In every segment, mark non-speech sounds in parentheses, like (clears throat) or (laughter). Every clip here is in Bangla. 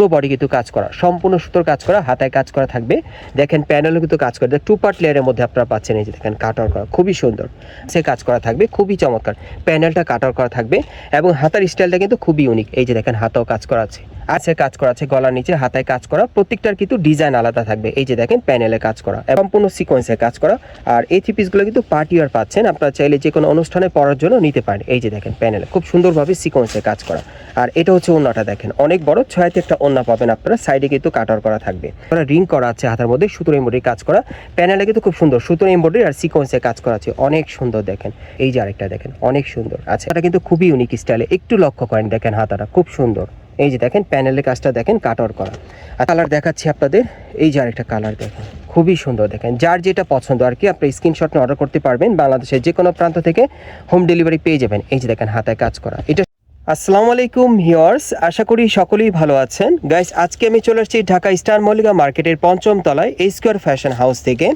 পুরো বডি কিন্তু কাজ করা, সম্পূর্ণ সুতোর কাজ করা, হাতায় কাজ করা থাকবে। দেখেন প্যানেলও কিন্তু কাজ করা। টু পার্ট লেয়ারের মধ্যে আপনারা পাচ্ছেন এই যে দেখেন কাটার করা, খুবই সুন্দর। সে কাজ করা থাকবে, খুবই চমৎকার। প্যানেলটা কাটার করা থাকবে এবং হাতার স্টাইলটা কিন্তু খুবই ইউনিক এই যে দেখেন, হাতাও কাজ করা আছে। আছে কাজ করা আছে গলার নিচে, হাতায় কাজ করা। প্রত্যেকটার কিন্তু ডিজাইন আলাদা থাকবে। এই যে দেখেন প্যানেলে কাজ করা এবং সম্পূর্ণ সিকোয়েন্সে কাজ করা। আর এই থ্রি পিসগুলো কিন্তু পার্টি আর পাচ্ছেন। আপনারা চাইলে যে কোনো অনুষ্ঠানে পড়ার জন্য নিতে পারেন। এই যে দেখেন প্যানেলে খুব সুন্দরভাবে সিকোয়েন্সে কাজ করা। আর এটা হচ্ছে ওন্নাটা দেখেন। অনেক বড় ছয়াতে একটা ওন্না পাবেন আপনারা। সাইডে কিন্তু কাটার করা থাকবে। রিং করা আছে হাতের মধ্যে, সুতোর এমব্রয়ডারি কাজ করা। প্যানেলে কিন্তু খুব সুন্দর, সুতোর এমব্রয়ডারি আর সিকোয়েন্সে কাজ করা আছে। অনেক সুন্দর দেখেন। এই যে আরেকটা দেখেন, অনেক সুন্দর। আচ্ছা এটা কিন্তু খুবই ইউনিক স্টাইলে একটু লক্ষ্য করেন দেখেন হাতাটা, খুব সুন্দর। এই যে দেখেন প্যানেলের কাজটা দেখেন কাটার করা। আর কালার দেখাচ্ছি আপনাদের, এই যে আরেকটা কালার দেখেন, খুবই সুন্দর দেখেন। যার যেটা পছন্দ আর কি, আপনি স্ক্রিনশট অর্ডার করতে পারবেন। বাংলাদেশের যে কোনো প্রান্ত থেকে হোম ডেলিভারি পেয়ে যাবেন। এই যে দেখেন, হাতায় কাজ করা। এটা আসসালামু আলাইকুম হিয়ার্স আশা করি সকলেই ভালো আছেন। গাইস আজকে আমি চলে আসছি ঢাকা স্টার মল্লিকা মার্কেটের পঞ্চম তলায় এই স্কোয়ার ফ্যাশন হাউস থেকে।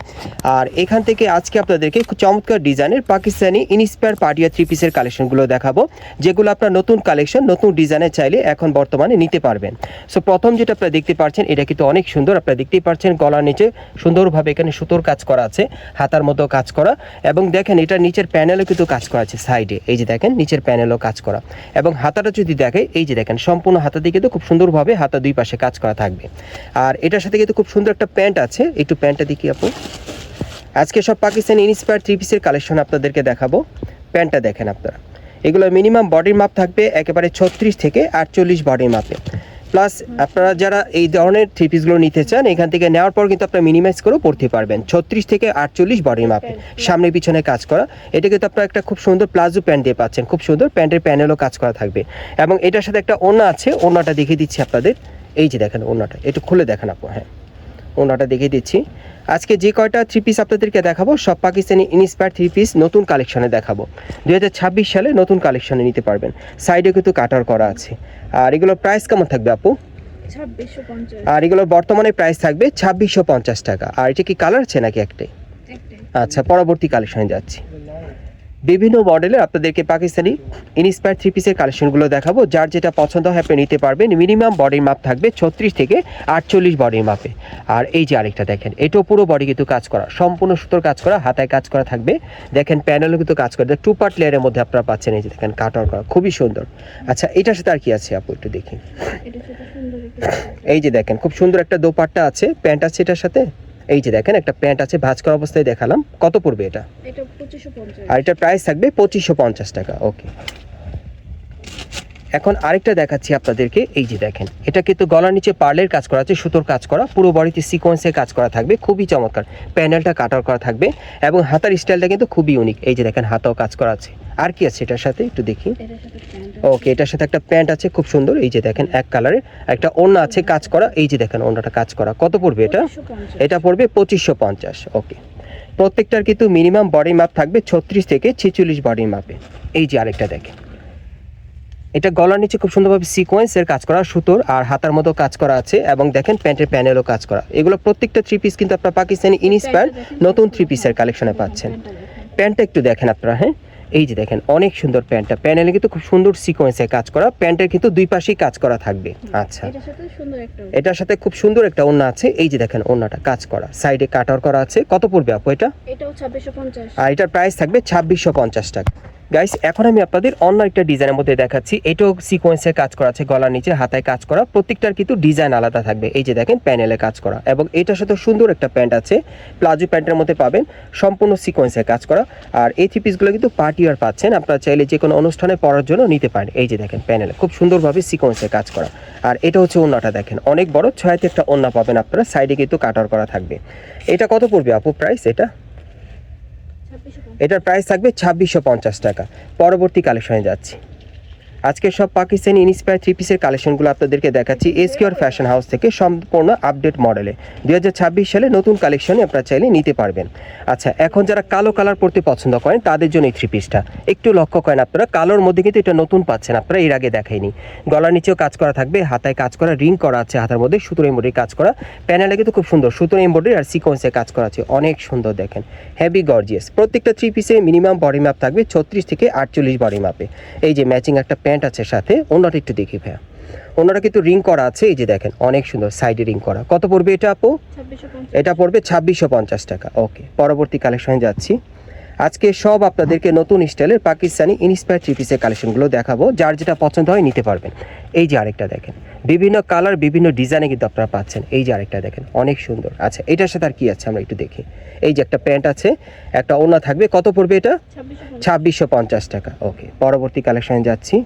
আর এখান থেকে আজকে আপনাদেরকে চমৎকার ডিজাইনের পাকিস্তানি ইনস্পায়ার পাটিয়া থ্রি পিসের কালেকশনগুলো দেখাবো, যেগুলো আপনার নতুন কালেকশন নতুন ডিজাইনে চাইলে এখন বর্তমানে নিতে পারবেন। সো প্রথম যেটা আপনারা দেখতে পাচ্ছেন, এটা কিন্তু অনেক সুন্দর, আপনারা দেখতেই পাচ্ছেন গলার নিচে সুন্দরভাবে এখানে সুতোর কাজ করা আছে, হাতার মতো কাজ করা। এবং দেখেন, এটার নিচের প্যানেলও কিন্তু কাজ করা আছে সাইডে এই যে দেখেন, নিচের প্যানেলও কাজ করা। এবং হাতাটা যদি দেখে, এই যে দেখেন, সম্পূর্ণ হাতা দিয়ে কিন্তু খুব সুন্দরভাবে হাতা দুই পাশে কাজ করা থাকবে। আর এটার সাথে কিন্তু খুব সুন্দর একটা প্যান্ট আছে। একটু প্যান্টটা দেখি আপু। আজকে সব পাকিস্তানি ইনস্পায়ার থ্রি পিসের কালেকশন আপনাদেরকে দেখাবো। প্যান্টটা দেখেন আপনারা। এগুলো মিনিমাম বডির মাপ থাকবে একেবারে ছত্রিশ থেকে আটচল্লিশ বডির মাপে। প্লাস আপনারা যারা এই ধরনের থ্রি পিসগুলো নিতে চান এখান থেকে নেওয়ার পর কিন্তু আপনারা মিনিমাইজ করেও পড়তে পারবেন। ছত্রিশ থেকে আটচল্লিশ বডির মাপে সামনে পিছনে কাজ করা। এটা কিন্তু আপনারা একটা খুব সুন্দর প্লাজো প্যান্ট দিয়ে পাচ্ছেন। খুব সুন্দর প্যান্টের প্যানেলও কাজ করা থাকবে। এবং এটার সাথে একটা ওনা আছে ওনাটা দেখিয়ে দিচ্ছি আপনাদের। এই যে দেখেন ওনাটা একটু খুলে দেখেন আপু হ্যাঁ। ওনাটা দেখিয়ে দিচ্ছি। আজকে যে কয়টা থ্রি পিস আপনাদেরকে দেখাবো সব পাকিস্তানি ইনস্পায়ার থ্রি পিস নতুন কালেকশনে দেখাবো। দুই হাজার ছাব্বিশ সালে নতুন কালেকশনে নিতে পারবেন। সাইডে কিন্তু কাটার করা আছে। আর এগুলোর প্রাইস কেমন থাকবে আপু? আর এগুলোর বর্তমানে প্রাইস থাকবে ছাব্বিশশো পঞ্চাশ টাকা। আর এটা কি কালার আছে নাকি একটাই? আচ্ছা পরবর্তী কালেকশনে যাচ্ছি। বিভিন্ন মডেলের আপনাদেরকে পাকিস্তানি ইনস্পায়ার থ্রি পিসের কালেকশনগুলো দেখাবো। যার যেটা পছন্দ হয় আপনি নিতে পারবেন। মিনিমাম বডির মাপ থাকবে ছত্রিশ থেকে আটচল্লিশ বডির মাপে আর এই যে আরেকটা দেখেন এটাও পুরো বডি কিন্তু কাজ করা সম্পূর্ণ সুতোর কাজ করা হাতায় কাজ করা থাকবে। দেখেন প্যানেলও কিন্তু কাজ করে টু পার্ট লেয়ারের মধ্যে আপনারা পাচ্ছেন এই যে দেখেন কাটার করা খুবই সুন্দর। আচ্ছা এটার সাথে আর কি আছে আপু একটু দেখি। এই যে দেখেন খুব সুন্দর একটা দোপাট্টা আছে প্যান্ট আছে এটার সাথে? এই যে দেখেন একটা প্যান্ট আছে ভাঁজ করা অবস্থায় দেখালাম। কত পড়বে এটা? আর এটার প্রাইস থাকবে পঁচিশশো পঞ্চাশ টাকা ওকে এখন আরেকটা দেখাচ্ছি আপনাদেরকে এই যে দেখেন এটা কিন্তু গলার নিচে পার্লের কাজ করা আছে সুতোর কাজ করা পুরো বডিতে সিকোয়েন্সের কাজ করা থাকবে খুবই চমৎকার। প্যানেলটা কাটার করা থাকবে এবং হাতার স্টাইলটা কিন্তু খুবই ইউনিক এই যে দেখেন হাতাও কাজ করা আছে। আর কি আছে এটার সাথে? একটু দেখি। প্যান্ট ওকে এটার সাথে একটা প্যান্ট আছে খুব সুন্দর। এই যে দেখেন এক কালারের। একটা ওড়না আছে কাজ করা। এই যে দেখেন ওড়নাটা কাজ করা। কত পড়বে এটা? এটা পড়বে পঁচিশশো পঞ্চাশ। ওকে প্রত্যেকটার কিন্তু মিনিমাম বডি মাপ থাকবে ছত্রিশ থেকে ছেচল্লিশ বডির মাপে এই যে আরেকটা দেখেন। এটা গলার নিচে খুব সুন্দরভাবে সিকোয়েন্সের কাজ করা সুতোর আর হাতার মতো কাজ করা আছে এবং দেখেন প্যান্টের প্যানেলও কাজ করা। এগুলো প্রত্যেকটা থ্রি পিস কিন্তু আপনার পাকিস্তানি ইনস্পায়ার নতুন থ্রি পিসের কালেকশনে পাচ্ছেন। প্যান্টটা একটু দেখেন আপনারা হ্যাঁ? এই যে দেখেন অনেক সুন্দর প্যান্টটা। প্যানেলে কিন্তু খুব সুন্দর সিকোয়েন্সে কাজ করা প্যান্টের কিন্তু দুই পাশেই কাজ করা থাকবে। আচ্ছা। এটার সাথে সুন্দর একটা এটার সাথে খুব সুন্দর একটা ওড়না আছে। এই যে দেখেন ওড়নাটা কাজ করা। সাইডে কাটার করা আছে। কত পড়বে আপু এটা? আর এটার প্রাইস থাকবে ছাব্বিশশো পঞ্চাশ টাকা। গাইস এখন আমি আপনাদের অন্য একটা ডিজাইনের মধ্যে দেখাচ্ছি। এটাও সিকোয়েন্সের কাজ করা আছে, গলার নিচে, হাতায় কাজ করা। প্রত্যেকটার কিন্তু ডিজাইন আলাদা থাকবে। এই যে দেখেন প্যানেলে কাজ করা। এবং এটার সাথে সুন্দর একটা প্যান্ট আছে। প্লাজো প্যান্টের মধ্যে পাবেন সম্পূর্ণ সিকোয়েন্সের কাজ করা। আর এই থ্রি পিসগুলো কিন্তু পার্টি পাচ্ছেন। আপনারা চাইলে যে কোনো অনুষ্ঠানে পরার জন্য নিতে পারেন। এই যে দেখেন প্যানেলে খুব সুন্দরভাবে সিকোয়েন্সে কাজ করা। আর এটা হচ্ছে ওন্নাটা দেখেন। অনেক বড় ছয়াতে একটা ওন্না পাবেন আপনারা। সাইডে কিন্তু কাটার করা থাকবে। এটা কত পড়বে আপু প্রাইস এটা? এটার প্রাইস থাকবে ছাব্বিশশো টাকা। পরবর্তী কালেকশনে যাচ্ছি। আজকে সব পাকিস্তানি ইনস্পায়ার থ্রি পিসের কালেকশনগুলো আপনাদেরকে দেখাচ্ছি এসকিওর ফ্যাশন হাউস থেকে সম্পূর্ণ আপডেট মডেলে দু হাজার ছাব্বিশ সালে নতুন কালেকশনে আপনারা চাইলে নিতে পারবেন। আচ্ছা এখন যারা কালো কালার পরতে পছন্দ করেন, তাদের জন্য এই থ্রি পিসটা একটু লক্ষ্য করেন আপনারা, কালোর মধ্যে কিন্তু এটা নতুন পাচ্ছেন, আপনারা এর আগে দেখাইনি। গলার নিচেও কাজ করা থাকবে, হাতায় কাজ করা রিং করা আছে হাতার মধ্যে, সুতোর এমব্রয়ডারি কাজ করা। প্যানেলে কিন্তু খুব সুন্দর, সুতোর এমব্রয়ডারি আর সিকোয়েন্সে কাজ করা আছে, অনেক সুন্দর দেখেন। হেভি গর্জিয়াস প্রত্যেকটা থ্রি পিসে মিনিমাম বডি মাপ থাকবে ছত্রিশ থেকে আটচল্লিশ বডি মাপে এই যে ম্যাচিং একটা আছে সাথে অন্যটা একটু দেখি ভাইয়া। ওনারা কিন্তু রিং করা আছে এই যে দেখেন অনেক সুন্দর সাইডে রিং করা। কত পড়বে এটা আপু? এটা পড়বে ছাব্বিশশো পঞ্চাশ টাকা। ওকে পরবর্তী কালেকশনে যাচ্ছি। আজকে সব আপনাদেরকে নতুন স্টাইলের পাকিস্তানি ইন্সপায়ার থ্রি পিসের কালেকশনগুলো দেখাবো। যার যেটা পছন্দ হয় নিতে পারবেন। এই যে আরেকটা দেখেন বিভিন্ন কালার বিভিন্ন ডিজাইনে কিন্তু আপনারা পাচ্ছেন। এই যে আরেকটা দেখেন অনেক সুন্দর। আচ্ছা এটার সাথে আর কি আছে আমরা একটু দেখি। এই যে একটা প্যান্ট আছে একটা ওনা থাকবে। কত পড়বে এটা? ছাব্বিশশো পঞ্চাশ। টাকা। ওকে পরবর্তী কালেকশনে যাচ্ছি।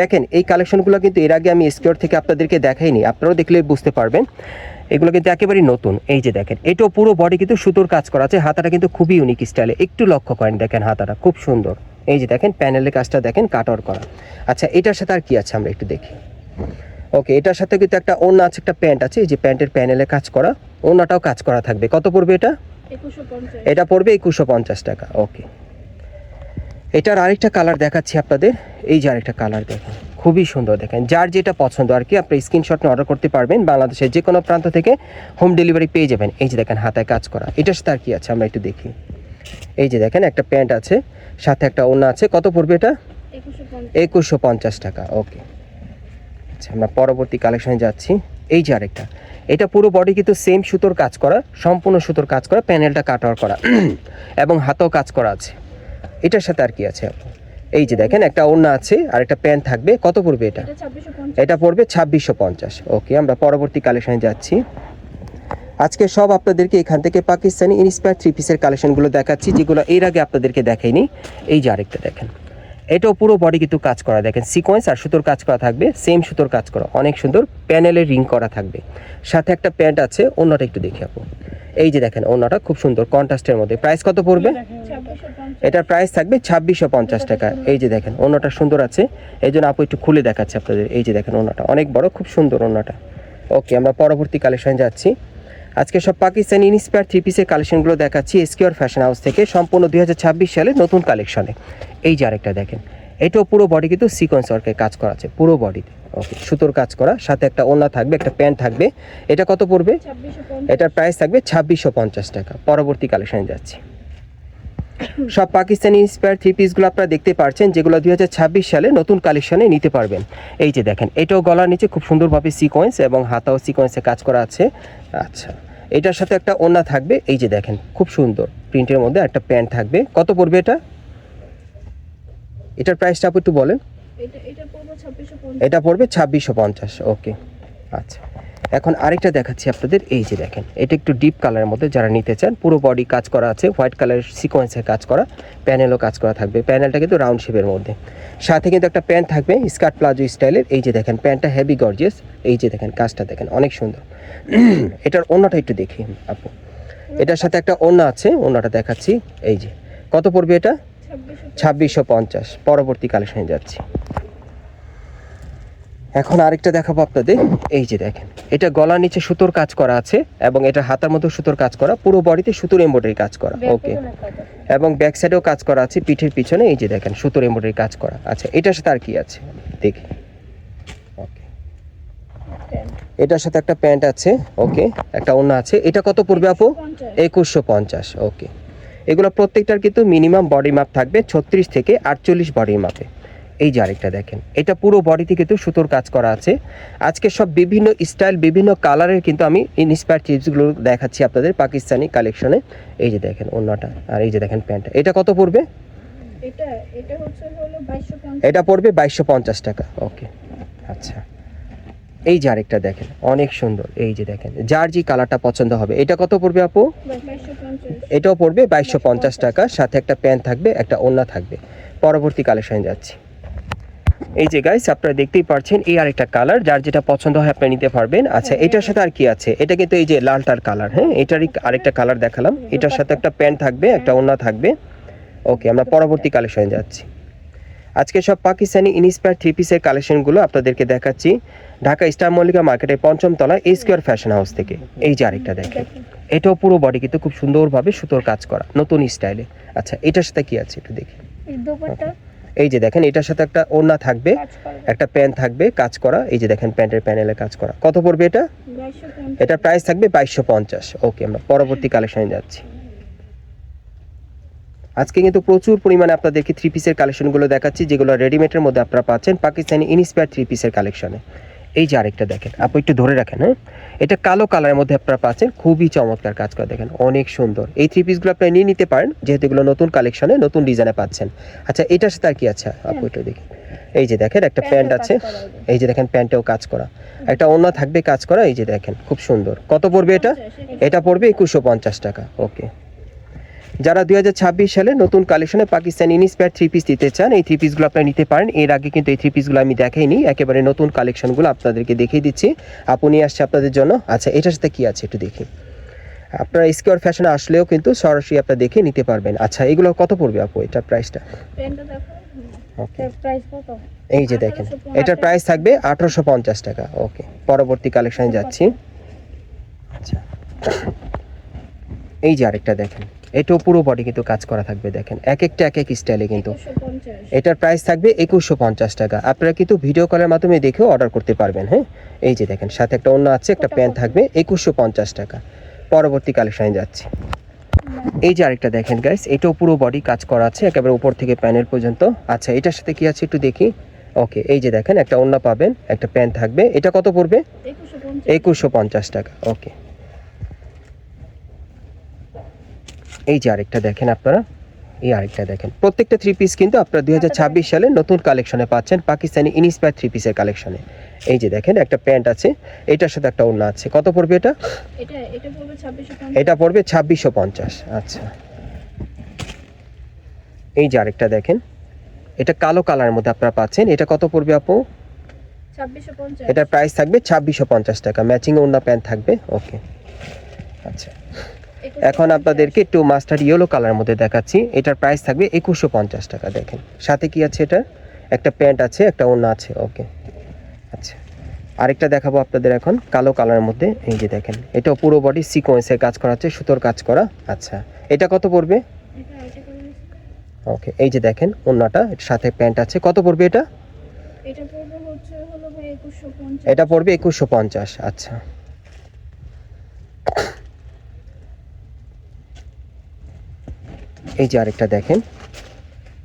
দেখেন এই কালেকশনগুলো কিন্তু এর আগে আমি স্কিওর থেকে আপনাদেরকে দেখাইনি। আপনারাও দেখলে বুঝতে পারবেন। এগুলো কিন্তু একেবারেই নতুন। এই যে দেখেন এটাও পুরো বডি কিন্তু সুতোর কাজ করা আছে। হাতাটা কিন্তু খুবই ইউনিক স্টাইলে একটু লক্ষ্য করেন দেখেন হাতাটা খুব সুন্দর। এই যে দেখেন প্যানেলের কাজটা দেখেন কাটর করা। আচ্ছা এটার সাথে আর কি আছে আমরা একটু দেখি। ওকে এটার সাথে কিন্তু একটা অন্য আছে একটা প্যান্ট আছে। এই যে প্যান্টের প্যানেলে কাজ করা ওড়নাটাও কাজ করা থাকবে। কত পড়বে এটা? এটা পড়বে একুশশো পঞ্চাশ টাকা। ওকে এটার আরেকটা কালার দেখাচ্ছি আপনাদের। এই যে আরেকটা কালার দেখেন খুবই সুন্দর দেখেন। যার যেটা পছন্দ আর কি আপনি স্ক্রিনশট নিয়ে অর্ডার করতে পারবেন। বাংলাদেশের যে কোনো প্রান্ত থেকে হোম ডেলিভারি পেয়ে যাবেন। এই যে দেখেন হাতায় কাজ করা। এটার সাথে আর কি আছে আমরা একটু দেখি। এই যে দেখেন একটা প্যান্ট আছে সাথে একটা ওড়না আছে। কত পড়বে এটা? একুশশো পঞ্চাশ। টাকা ওকে আচ্ছা আমরা পরবর্তী কালেকশনে যাচ্ছি। এই যে আরেকটা এটা পুরো বডি কিন্তু সেম সুতোর কাজ করা সম্পূর্ণ সুতোর কাজ করা প্যানেলটা কাটার করা। (clears throat) এবং হাতেও কাজ করা আছে। এটার সাথে আর কি আছে? আপু? এই যে দেখেন একটা ওড়না আছে আর একটা প্যান্ট থাকবে। কত পড়বে এটা? এটা পড়বে ছাব্বিশশো পঞ্চাশ। ওকে আমরা পরবর্তী কালেকশানে যাচ্ছি। আজকে সব আপনাদেরকে এখান থেকে পাকিস্তানি ইন্সপায়ার থ্রি পিসের কালেকশনগুলো দেখাচ্ছি যেগুলো এর আগে আপনাদেরকে দেখাইনি। এই যে আরেকটা দেখেন। এটাও পুরো বডি কিন্তু কাজ করা। দেখেন সিকোয়েন্স আর সুতোর কাজ করা থাকবে সেম সুতোর কাজ করা। অনেক সুন্দর প্যানেলে রিং করা থাকবে। সাথে একটা প্যান্ট আছে, অন্যটা একটু দেখি আপু এই যে দেখেন, অন্যটা খুব সুন্দর কন্ট্রাস্টের মধ্যে। প্রাইস কত পড়বে? এটার প্রাইস থাকবে ছাব্বিশশো পঞ্চাশ টাকা। এই যে দেখেন ওনাটা সুন্দর আছে। এই জন্য আপু একটু খুলে দেখাচ্ছে আপনাদের। এই যে দেখেন ওনাটা অনেক বড়, খুব সুন্দর ওনাটা ওকে আমরা পরবর্তী কালেকশনে যাচ্ছি। আজকে সব পাকিস্তানি ইনস্পায়ার থ্রি পিসের কালেকশনগুলো দেখাচ্ছি এসকিওর ফ্যাশন হাউস থেকে সম্পূর্ণ দুই হাজার ছাব্বিশ সালে নতুন কালেকশনে এই যে আরেকটা দেখেন এটাও পুরো বডি কিন্তু সিকোয়েন্স ওয়ার্কের কাজ করা আছে পুরো বডিতে ওকে সুতোর কাজ করা সাথে একটা ওড়না থাকবে একটা প্যান্ট থাকবে। এটা কত পড়বে? এটার প্রাইস থাকবে ছাব্বিশশো পঞ্চাশ টাকা। পরবর্তী কালেকশনে যাচ্ছি। সব পাকিস্তানি ইন্সপায়ার থ্রি পিসগুলো আপনারা দেখতে পাচ্ছেন যেগুলো দুই হাজার ছাব্বিশ সালে নতুন কালেকশনে নিতে পারবেন। এই যে দেখেন এটাও গলার নিচে খুব সুন্দরভাবে সিকোয়েন্স এবং হাতাও সিকোয়েন্সে কাজ করা আছে। আচ্ছা এটার সাথে একটা ওড়না থাকবে এই যে দেখেন খুব সুন্দর। প্রিন্টের মধ্যে একটা প্যান্ট থাকবে। কত পড়বে এটা? এটার প্রাইসটা আপনি একটু বলেন। এটা এটা পড়ব ছাব্বিশশো পঞ্চাশ। এটা পড়বে ছাব্বিশশো পঞ্চাশ ওকে আচ্ছা। এখন আরেকটা দেখাচ্ছি আপনাদের এই যে দেখেন এটা একটু ডিপ কালারের মধ্যে যারা নিতে চান পুরো বডি কাজ করা আছে হোয়াইট কালারের সিকোয়েন্সের কাজ করা প্যানেলও কাজ করা থাকবে প্যানেলটা কিন্তু রাউন্ড শেপের মধ্যে। সাথে কিন্তু একটা প্যান্ট থাকবে স্কার্ট প্লাজো স্টাইলের এই যে দেখেন প্যান্টটা হেভি গর্জিয়াস এই যে দেখেন কাজটা দেখেন অনেক সুন্দর। (clears throat) এটার অন্যটা একটু দেখি আপু। এটার সাথে একটা ওড়না আছে ওড়নাটা দেখাচ্ছি এই যে কত পড়বে এটা? ছাব্বিশশো পঞ্চাশ। পরবর্তী কালেকশনে যাচ্ছি। এখন আরেকটা দেখাবো আপনাদের। এই যে দেখেন এটা গলার নিচে সুতোর কাজ করা আছে এবং এটা হাতার মতো সুতোর কাজ করা পুরো বডিতে সুতোর এমব্রয়ডারি কাজ করা। ওকে এবং ব্যাক সাইডেও কাজ করা আছে পিঠের পিছনে এই যে দেখেন সুতোর এমব্রয়ডারি কাজ করা। আচ্ছা এটার সাথে আর কি আছে? দেখি। ওকে এটার সাথে একটা প্যান্ট আছে ওকে একটা অন্য আছে। এটা কত পড়বে আপু? একুশশো পঞ্চাশ ওকে এগুলো প্রত্যেকটার কিন্তু মিনিমাম বডি মাপ থাকবে ছত্রিশ থেকে আটচল্লিশ বডি মাপে এই যে আরেকটা দেখেন এটা পুরো বডিতে কিন্তু সুতোর কাজ করা আছে। আজকে সব বিভিন্ন স্টাইল বিভিন্ন কালারের কিন্তু আমি ইনস্পায়ার চিপসগুলো দেখাচ্ছি আপনাদের পাকিস্তানি কালেকশনে এই যে দেখেন অন্যটা আর এই যে দেখেন প্যান্ট এটা কত পড়বে? এটা পড়বে বাইশশো পঞ্চাশ টাকা ওকে। আচ্ছা। এই যে আরেকটা দেখেন অনেক সুন্দর। এই যে দেখেন যার যে কালারটা পছন্দ হবে। এটা কত পড়বে আপু? এটাও পড়বে বাইশশো পঞ্চাশ টাকা সাথে একটা প্যান্ট থাকবে একটা ওড়না থাকবে। পরবর্তী কালেকশনে যাচ্ছি। এই যে গাইস আপনারা দেখতেই পাচ্ছেন এই আরেকটা কালার যার যেটা পছন্দ হয় আপনি নিতে পারবেন। আচ্ছা এটার সাথে আর কি আছে? এটা কিন্তু এই যে লালটার কালার হ্যাঁ? এটারই আরেকটা কালার দেখালাম। এটার সাথে একটা প্যান্ট থাকবে একটা ওড়না থাকবে। ওকে আমরা পরবর্তী কালেকশনে যাচ্ছি। আজকে সব পাকিস্তানি ইনস্পায়ার থ্রি পিসের কালেকশনগুলো আপনাদেরকে দেখাচ্ছি। ঢাকা স্টার মল্লিকা মার্কেটের পঞ্চম তলা এই স্কোয়ার ফ্যাশন হাউস থেকে। এই যে আরেকটা দেখেন। এটাও পুরো বডি কিন্তু খুব সুন্দরভাবে সুতোর কাজ করা নতুন স্টাইলে আচ্ছা এটার সাথে কি আছে একটু দেখি। এই যে দেখেন এটার সাথে একটা ওড়না থাকবে একটা প্যান থাকবে কাজ করা। এই যে দেখেন প্যান্টের প্যানেলে কাজ করা। কত পড়বে এটা? এটা প্রাইস থাকবে বাইশশো পঞ্চাশ। ওকে আমরা পরবর্তী কালেকশনে যাচ্ছি। আজকে কিন্তু প্রচুর পরিমাণে আপনাদেরকে থ্রি পিসের কালেকশনগুলো দেখাচ্ছি যেগুলো রেডিমেডের মধ্যে আপনারা পাচ্ছেন পাকিস্তানি ইনস্পায়ার থ্রি পিসের কালেকশনে এই যে আরেকটা দেখেন আপনি একটু ধরে রাখেন হ্যাঁ? এটা কালো কালারের মধ্যে আপনারা পাচ্ছেন খুবই চমৎকার কাজ করে দেখেন অনেক সুন্দর। এই থ্রি পিসগুলো আপনারা নিয়ে নিতে পারেন যেহেতু এগুলো নতুন কালেকশনে নতুন ডিজাইনে পাচ্ছেন। আচ্ছা এটার সাথে আর কি আছে আপু একটু দেখি? এই যে দেখেন একটা প্যান্ট আছে এই যে দেখেন প্যান্টেও কাজ করা। একটা অন্য থাকবে কাজ করা এই যে দেখেন খুব সুন্দর। কত পড়বে এটা? এটা পড়বে একুশশো পঞ্চাশ টাকা ওকে। যারা দুই হাজার ছাব্বিশ সালে নতুন কালেকশনে পাকিস্তানি ইনস্পায়ার থ্রি পিস দিতে চান এই থ্রি পিসগুলো আপনারা নিতে পারেন। এর আগে কিন্তু এই থ্রি পিসগুলো আমি দেখাইনি। একেবারে নতুন কালেকশনগুলো আপনাদেরকে দেখিয়ে দিচ্ছি। আপনি আসছে আপনাদের জন্য। আচ্ছা এটার সাথে কী আছে একটু দেখি। আপনারা স্কোয়ার ফ্যাশনে আসলেও কিন্তু সরাসরি আপনারা দেখে নিতে পারবেন। আচ্ছা এগুলো কত পড়বে আপু এটার প্রাইসটা ওকে এই যে দেখেন এটার প্রাইস থাকবে আঠারোশো পঞ্চাশ টাকা। ওকে পরবর্তী কালেকশনে যাচ্ছি। আচ্ছা। এই যে আরেকটা দেখেন। এটাও পুরো বডি কিন্তু কাজ করা থাকবে দেখেন। এক একটা এক এক স্টাইলে কিন্তু। এটার প্রাইস থাকবে একুশশো পঞ্চাশ টাকা। আপনারা কিন্তু ভিডিও কলের মাধ্যমে দেখেও অর্ডার করতে পারবেন হ্যাঁ? এই যে দেখেন সাথে একটা অন্য আছে একটা প্যান্ট থাকবে একুশশো পঞ্চাশ টাকা। পরবর্তী কালেকশনে যাচ্ছি। এই যে আরেকটা দেখেন গাইস এটাও পুরো বডি কাজ করা আছে একেবারে উপর থেকে প্যানেল পর্যন্ত। আচ্ছা এটার সাথে কি আছে একটু দেখি? ওকে এই যে দেখেন একটা ওন্না পাবেন একটা প্যান্ট থাকবে। এটা কত পড়বে? একুশশো পঞ্চাশ। টাকা ওকে এই যে আরেকটা দেখেন আপনারা এই আরেকটা দেখেন। প্রত্যেকটা থ্রি পিস কিন্তু আপনারা দু হাজার ছাব্বিশ সালে নতুন কালেকশনে পাচ্ছেন পাকিস্তানি ইনস্পায়ার থ্রি পিসের কালেকশনে এই যে দেখেন একটা প্যান্ট আছে এটার সাথে একটা ওড়না আছে। কত পড়বে এটা? এটা পড়বে ছাব্বিশশো পঞ্চাশ। আচ্ছা। এই যে আরেকটা দেখেন এটা কালো কালারের মধ্যে আপনারা পাচ্ছেন। এটা কত পড়বে আপু? এটার প্রাইস থাকবে ছাব্বিশশো পঞ্চাশ টাকা। ম্যাচিং ওড়না প্যান্ট থাকবে ওকে আচ্ছা। এখন আপনাদেরকে একটু মাস্টার ইয়েলো কালারের মধ্যে দেখাচ্ছি। এটার প্রাইস থাকবে একুশশো পঞ্চাশ টাকা দেখেন। সাথে কি আছে এটা? একটা প্যান্ট আছে একটা ওড়না আছে ওকে আচ্ছা আরেকটা দেখাবো আপনাদের এখন কালো কালারের মধ্যে। এই যে দেখেন এটা পুরো বডি সিকোয়েন্সের কাজ করা আছে সুতোর কাজ করা। আচ্ছা এটা কত পড়বে? ওকে এই যে দেখেন ওড়নাটা সাথে প্যান্ট আছে। কত পড়বে এটা? এটা পড়বে হচ্ছে হলো এটা পড়বে একুশশো পঞ্চাশ আচ্ছা। এই যে আরেকটা দেখেন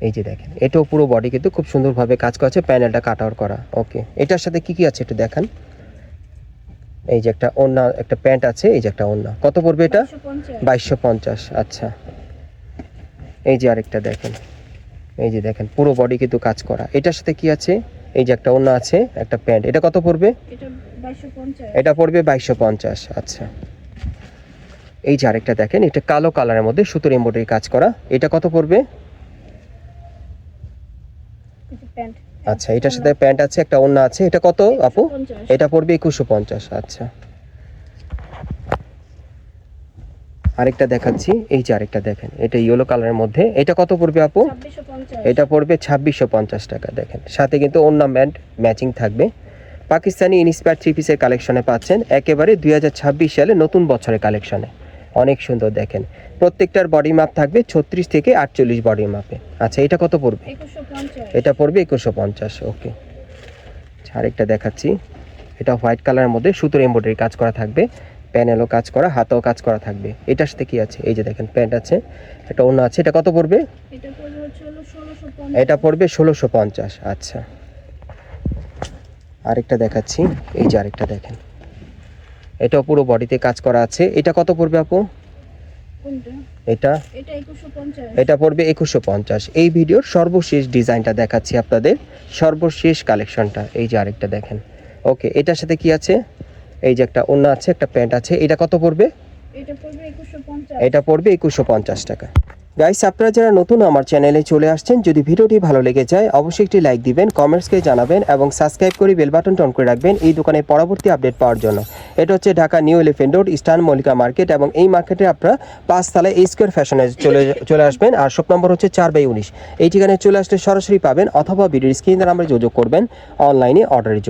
এই যে দেখেন এটাও পুরো বডি কিন্তু খুব সুন্দরভাবে কাজ করা আছে প্যানেলটা কাট আউট করা ওকে এটার সাথে কি কি আছে একটু দেখান? এই যে একটা ওড়না একটা প্যান্ট আছে এই যে একটা ওড়না। কত পড়বে এটা? বাইশশো পঞ্চাশ। আচ্ছা। এই যে আরেকটা দেখেন এই যে দেখেন পুরো বডি কিন্তু কাজ করা। এটার সাথে কি আছে? এই যে একটা ওড়না আছে একটা প্যান্ট এটা কত পড়বে? এটা পড়বে বাইশশো পঞ্চাশ আচ্ছা। এই যে আরেকটা দেখেন এটা কালো কালারের মধ্যে সুতোর এমব্রয়ডারি কাজ করা। এটা কত পড়বে? আচ্ছা এটার সাথে প্যান্ট আছে একটা ওড়না আছে। এটা কত আপু? এটা পড়বে একুশশো পঞ্চাশ আচ্ছা। আরেকটা দেখাচ্ছি এই যে আরেকটা দেখেন এটা ইয়েলো কালারের মধ্যে। এটা কত পড়বে আপু? এটা পড়বে ছাব্বিশশো পঞ্চাশ টাকা দেখেন। সাথে কিন্তু অর্নামেন্ট ম্যাচিং থাকবে। পাকিস্তানি ইনস্পায়ার থ্রি পিসের কালেকশনে পাচ্ছেন একেবারে দুই হাজার ছাব্বিশ সালে নতুন বছরের কালেকশনে অনেক সুন্দর দেখেন। প্রত্যেকটার বডি মাপ থাকবে ছত্রিশ থেকে আটচল্লিশ বডি মাপে আচ্ছা এটা কত পড়বে? এটা পড়বে একুশশো পঞ্চাশ ওকে। আচ্ছা, আরেকটা দেখাচ্ছি। এটা হোয়াইট কালারের মধ্যে সুতোর এমব্রয়ডারি কাজ করা থাকবে প্যানেলও কাজ করা হাতেও কাজ করা থাকবে। এটার সাথে কি আছে? এই যে দেখেন প্যান্ট আছে একটা অন্য আছে এটা কত পড়বে? এটা পড়বে ষোলোশো পঞ্চাশ। এটা পড়বে ষোলোশো পঞ্চাশ আচ্ছা। আরেকটা দেখাচ্ছি এই যে আরেকটা দেখেন। এটাও পুরো বডিতে কাজ করা আছে। এটা কত পড়বে আপু? এটা? এটা এটা পড়বে একুশশো পঞ্চাশ। এই ভিডিওর সর্বশেষ ডিজাইনটা দেখাচ্ছি আপনাদের। সর্বশেষ কালেকশনটা এই যে আরেকটা দেখেন। ওকে এটার সাথে কি আছে? এই যে একটা অন্য আছে একটা প্যান্ট আছে। এটা কত পড়বে? এটা এটা পড়বে একুশশো পঞ্চাশ টাকা। গাইস আপনারা যারা নতুন আমার চ্যানেলে চলে আসছেন, যদি ভিডিওটি ভালো লেগে যায়, অবশ্যই একটি লাইক দিবেন কমেন্টসকে জানাবেন এবং সাবস্ক্রাইব করে বেল বাটন অন করে রাখবেন এই দোকানের পরবর্তী আপডেট পাওয়ার জন্য। এটা হচ্ছে Dhaka new elephant road eastern Mallika market এবং এই মার্কেটে আপনারা পাঁচতলায় এই স্কোয়ার ফ্যাশনে চলে চলে আসবেন। আর শপ নম্বর হচ্ছে চার বাই উনিশ। এই ঠিকানায় চলে আসলে সরাসরি পাবেন অথবা ভিডিওর স্ক্রিন দ্বারা আমরা যোগাযোগ করবেন অনলাইনে অর্ডারের জন্য।